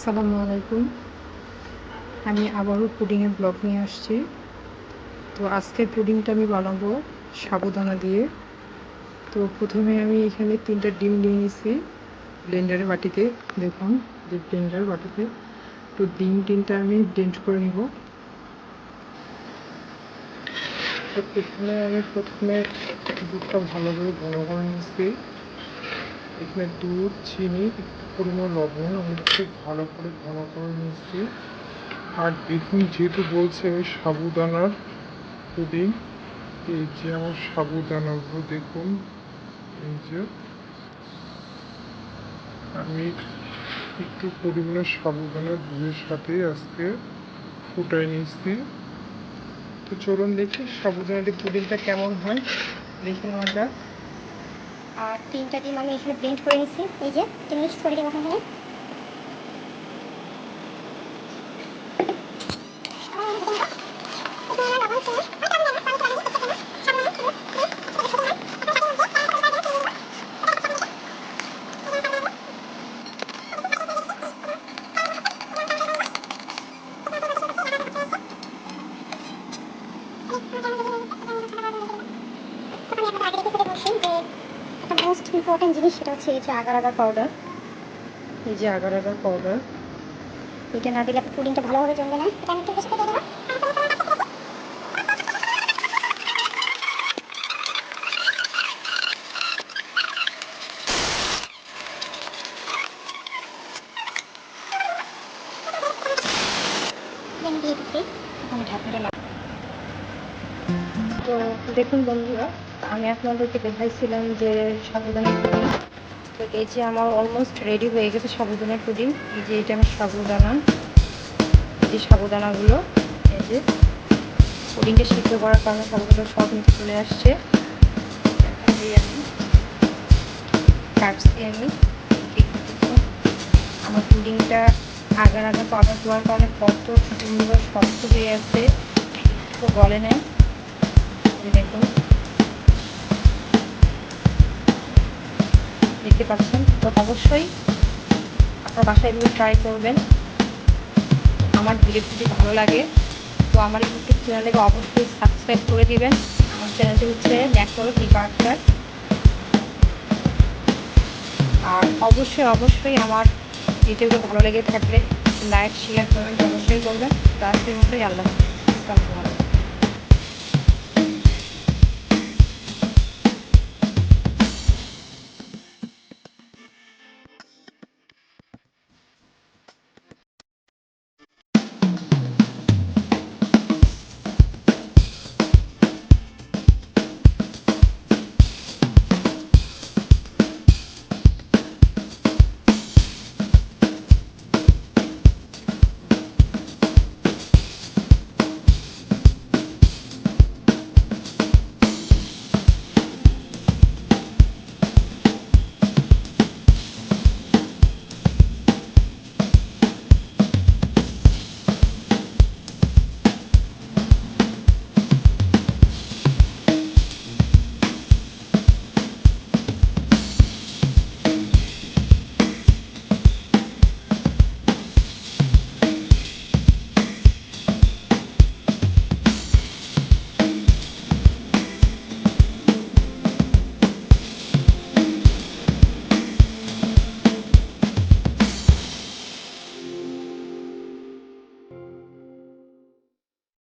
আসসালামু আলাইকুম। আমি আবারও পুডিংয়ের ব্লগ নিয়ে আসছি। তো আজকের পুডিংটা আমি বানাবো সাবুদানা দিয়ে। তো প্রথমে আমি এখানে তিনটা ডিম নিয়ে নিয়েছি ব্লেন্ডারের বাটিতে। দেখুন যে ব্লেন্ডার বাটিতে। তো ডিম তিনটা আমি ব্লেন্ড করে নিব। তো এখানে আমি প্রথমে দুধটা ভালোভাবে ঘন করে নিয়েছি এখানে দুধ, চিনি পরিমাণ লবণ আমি খুব ভালো করে ঘন করে নিয়েছি আর দেখুন, যেহেতু বলছে সাবুদানার পুডিং, এই যে আমার সাবুদানাগুলো দেখুন, এই যে আমি একটু পরিমাণে সাবুদানা দুধের সাথে আজকে ফুটাই নিয়েছি তো চলুন দেখি সাবুদানাটি পুডিংটা কেমন হয়। দেখে নেওয়া আর তিনটা ডিম আমি এখানে ব্লেন্ড করে নিচ্ছি এই যে তিন মিনিট করে দিলাম এখানে। একটা মোস্ট ইম্পর্টেন্ট জিনিস সেটা হচ্ছে এই যে আগার আগার পাউডার এই যে আগার আগার পাউডার এটা না দিলে পুডিংটা ভালোভাবে জমবে না। এটা আমি একটু বেশি করে দেবো। ঢাকনাটা তো দেখুন বন্ধুরা আমি আপনাদেরকে দেখাইছিলাম যে সাবুদানা পুডিং। তো এই যে আমার অলমোস্ট রেডি হয়ে গেছে সাবুদানা পুডিং। এই যে এটা আমার সাবুদানা, এই যে সাবুদানাগুলো, এই যে পুডিংটা সিদ্ধ করার কারণে সাবুদানা সব নিচে চলে আসছে। আমি আমি। আমার পুডিংটা আগার আগার পাউডার দেওয়ার কারণে কত সুন্দর শক্ত হয়ে আছে। তো গলে নেয়। দেখুন। দেখতে পাচ্ছেন তো অবশ্যই আপনার বাসায় এগুলো ট্রাই করবেন। আমার ভিডিও যদি ভালো লাগে। তো আমার ইউটিউব চ্যানেলকে অবশ্যই সাবস্ক্রাইব করে দিবেন। আমার চ্যানেলটি হচ্ছে ন্যাকরো ডিপার্টার আর অবশ্যই অবশ্যই আমার ভিডিওটা ভালো লেগে থাকলে লাইক শেয়ার করবেন অবশ্যই করবেন। তার সেই মতোই আল্লাহ। আসসালামু।